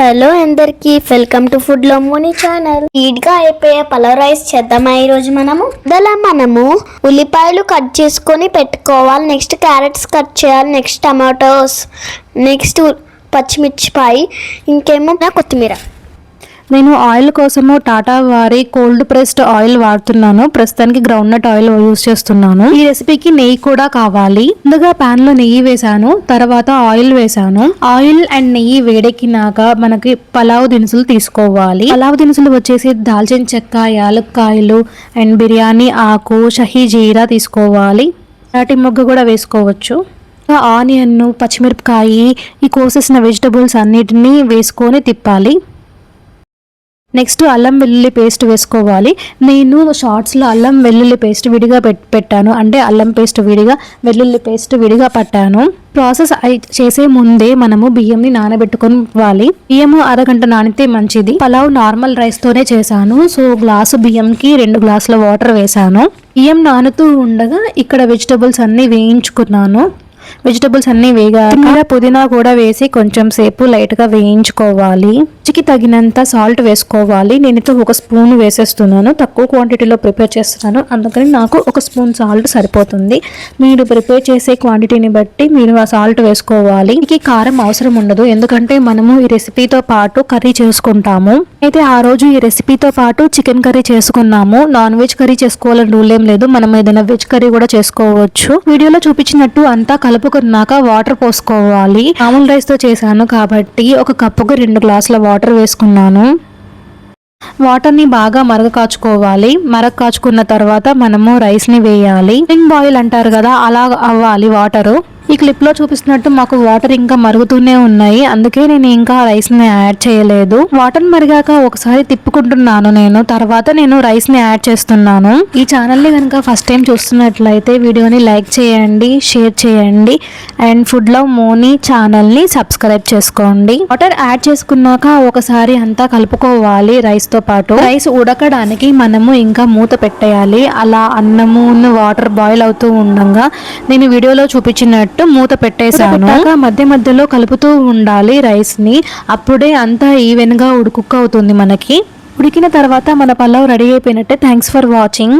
Hello అందరికి welcome to food లోమోని channel. స్పీడ్గా అయిపోయే పలావ్ రైస్ చేద్దామా ఈ రోజు మనము? ఇందులో మనము ఉల్లిపాయలు కట్ చేసుకొని పెట్టుకోవాలి. నెక్స్ట్ క్యారెట్స్ కట్ చేయాలి. నెక్స్ట్ టమాటోస్ నెక్స్ట్ పచ్చిమిర్చిపాయి ఇంకేమో కొత్తిమీర. నేను ఆయిల్ కోసము టాటా వారి కోల్డ్ ప్రెస్డ్ ఆయిల్ వాడుతున్నాను. ప్రస్తుతానికి గ్రౌండ్ నట్ ఆయిల్ యూస్ చేస్తున్నాను. ఈ రెసిపీకి నెయ్యి కూడా కావాలి. ముందుగా పాన్లో నెయ్యి వేసాను తర్వాత ఆయిల్ వేసాను ఆయిల్ అండ్ నెయ్యి వేడెక్కినాక మనకి పలావ్ దినుసులు తీసుకోవాలి. పలావ్ దినుసులు వచ్చేసి దాల్చిన చెక్క యాలక్కాయలు అండ్ బిర్యానీ ఆకు షహీ జీరా తీసుకోవాలి. రాటి మొగ్గ కూడా వేసుకోవచ్చు. ఆనియన్ పచ్చిమిరపకాయ ఈ కోసేసిన వెజిటబుల్స్ అన్నిటినీ వేసుకొని తిప్పాలి. నెక్స్ట్ అల్లం వెల్లుల్లి పేస్ట్ వేసుకోవాలి. నేను షార్ట్స్లో అల్లం వెల్లుల్లి పేస్ట్ విడిగా పెట్టాను. అంటే అల్లం పేస్ట్ విడిగా వెల్లుల్లి పేస్ట్ విడిగా పట్టాను. ప్రాసెస్ చేసే ముందే మనము బియ్యంని నానబెట్టుకోవాలి. బియ్యము అరగంట నానితే మంచిది. పలావ్ నార్మల్ రైస్తోనే చేశాను. సో గ్లాసు బియ్యంకి రెండు గ్లాసుల వాటర్ వేసాను బియ్యం నానుతూ ఉండగా ఇక్కడ వెజిటబుల్స్ అన్నీ వేయించుకున్నాను. వెజిటబుల్స్ అన్ని వేగాక పుదీనా కూడా వేసి కొంచెం సేపు లైట్గా వేయించుకోవాలి. రుచికి తగినంత సాల్ట్ వేసుకోవాలి. నేనైతే ఒక స్పూన్ వేసేస్తున్నాను. తక్కువ క్వాంటిటీలో ప్రిపేర్ చేస్తున్నాను. అందుకని నాకు ఒక స్పూన్ సాల్ట్ సరిపోతుంది. మీరు ప్రిపేర్ చేసే క్వాంటిటీని బట్టి మీరు ఆ సాల్ట్ వేసుకోవాలి. ఈ కారం అవసరం ఉండదు. ఎందుకంటే మనము ఈ రెసిపీతో పాటు కర్రీ చేసుకుంటాము. అయితే ఆ రోజు ఈ రెసిపీతో పాటు చికెన్ కర్రీ చేసుకున్నాము. నాన్ వెజ్ కర్రీ చేసుకోవాలని రూల్ ఏం లేదు. మనం ఏదైనా వెజ్ కర్రీ కూడా చేసుకోవచ్చు. వీడియోలో చూపించినట్టు అంతా కలుపుకున్నాక వాటర్ పోసుకోవాలి. మామూలు రైస్తో చేశాను కాబట్టి ఒక కప్పుకు రెండు గ్లాసుల వాటర్ వేసుకున్నాను. వాటర్ని బాగా మరగ కాచుకోవాలి. మరగ కాచుకున్న తర్వాత మనము రైస్ని వేయాలి. స్ప్రింగ్ బాయిల్ అంటారు కదా అలా అవ్వాలి వాటరు ఈ క్లిప్లో చూపిస్తున్నట్టు మాకు వాటర్ ఇంకా మరుగుతూనే ఉన్నాయి. అందుకే నేను ఇంకా రైస్ని యాడ్ చేయలేదు. వాటర్ మరిగాక ఒకసారి తిప్పుకుంటున్నాను నేను. తర్వాత నేను రైస్ని యాడ్ చేస్తున్నాను. ఈ ఛానల్ని కనుక ఫస్ట్ టైం చూస్తున్నట్లయితే వీడియోని లైక్ చేయండి షేర్ చేయండి. అండ్ ఫుడ్లో మోనీ ఛానల్ని సబ్స్క్రైబ్ చేసుకోండి. వాటర్ యాడ్ చేసుకున్నాక ఒకసారి అంతా కలుపుకోవాలి రైస్తో పాటు. రైస్ ఉడకడానికి మనము ఇంకా మూత పెట్టేయాలి. అలా అన్నము వాటర్ బాయిల్ అవుతూ ఉండగా నేను వీడియోలో చూపించినట్టు మూత పెట్టేశాను. మధ్య మధ్యలో కలుపుతూ ఉండాలి రైస్ని అప్పుడే అంతా ఈవెన్గా ఉడుకుక్ అవుతుంది మనకి. ఉడికిన తర్వాత మన పలావ్ రెడీ అయిపోయినట్టే. Thanks for watching